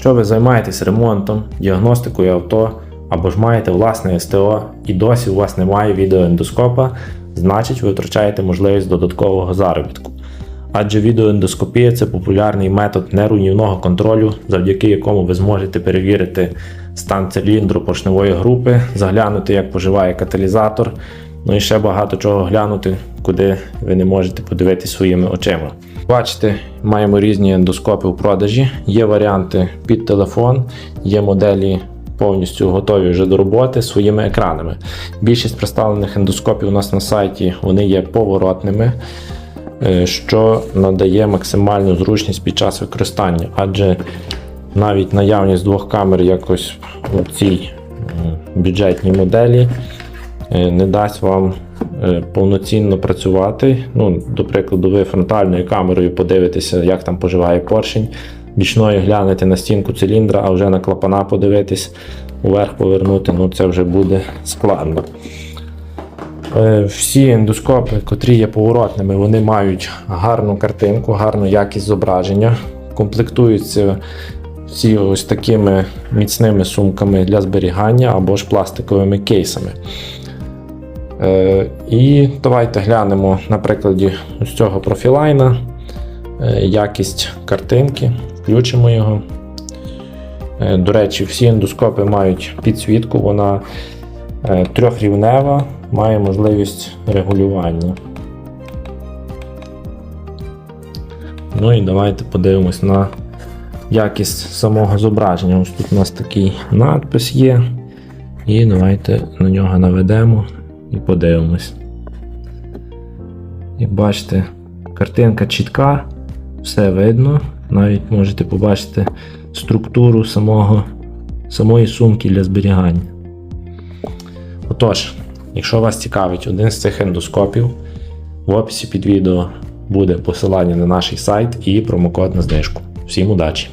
Якщо ви займаєтесь ремонтом, діагностикою авто або ж маєте власне СТО і досі у вас немає відеоендоскопа, значить ви втрачаєте можливість додаткового заробітку. Адже відеоендоскопія це популярний метод неруйнівного контролю, завдяки якому ви зможете перевірити стан циліндру поршневої групи, заглянути, як поживає каталізатор, ну і ще багато чого глянути, куди ви не можете подивитися своїми очима. Бачите, маємо різні ендоскопи в продажі. Є варіанти під телефон, є моделі повністю готові вже до роботи своїми екранами. Більшість представлених ендоскопів у нас на сайті вони є поворотними, е, що надає максимальну зручність під час використання, адже навіть наявність двох камер якось у цій бюджетній моделі не дасть вам е, повноцінно працювати. Ну, до прикладу, ви фронтальною камерою подивитеся, як там поживає поршень, бічною глянете на стінку циліндра, а вже на клапана подивитись, уверх повернути, ну це вже буде складно. Е, Всі ендоскопи, котрі є поворотними, вони мають гарну картинку, гарну якість зображення, комплектуються всі ось такими міцними сумками для зберігання або ж пластиковими кейсами. Е, І давайте глянемо на прикладі ось цього профілайна, е, якість картинки, включимо його. Е, До речі, всі ендоскопи мають підсвітку, вона трьохрівнева, має можливість регулювання. Ну і давайте подивимось на якість самого зображення. Ось тут у нас такий надпис є. І давайте на нього наведемо і подивимось. Як бачите, картинка чітка, все видно. Навіть можете побачити структуру самого, самої сумки для зберігання. Отож, якщо вас цікавить один з цих ендоскопів, в описі під відео буде посилання на наш сайт і промокод на знижку. Всім удачі!